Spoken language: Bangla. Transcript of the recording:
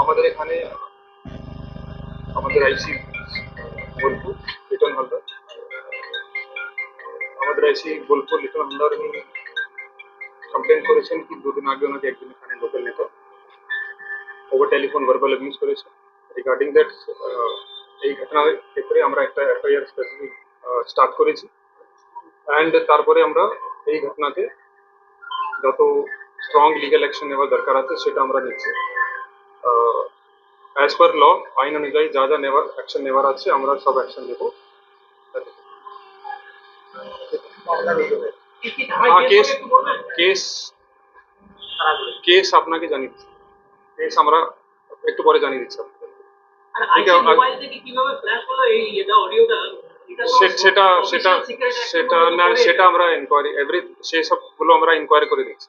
আমাদের এখানে আমাদের আইসি বোলপুর, লিটন হালদার। আমাদের আইসি বোলপুর, লিটন হালদার উনি কমপ্লেন করেছেন কি দুদিন আগে ওনাকে একজন এখানে লোকাল নেতা ওভার টেলিফোন ভার্বাল অ্যাবিউজ করেছে। রিগার্ডিং দ্যাট এই ঘটনার ক্ষেত্রে আমরা একটা এফআইআর স্পেসিফিক স্টার্ট করেছি। অ্যান্ড তারপরে আমরা এই ঘটনাকে যত স্ট্রং লিগ্যাল অ্যাকশন নেওয়ার দরকার আছে সেটা আমরা নিচ্ছি অ্যাজ পার ল আইন অনুযায়ী যা যা নেওয়ার অ্যাকশন নেওয়ার আছে আমরা সব অ্যাকশন নেবো হ্যাঁ কেস কেস কেস আপনাকে জানিয়ে দিচ্ছি কেস আমরা একটু পরে জানিয়ে দিচ্ছি আপনাকে। আর ঠিক আইসি আছে, সেটা সেটা সেটা না সেটা আমরা ইনকোয়ারি এভরি সেই সবগুলো আমরা ইনকোয়ারি করে দিচ্ছি।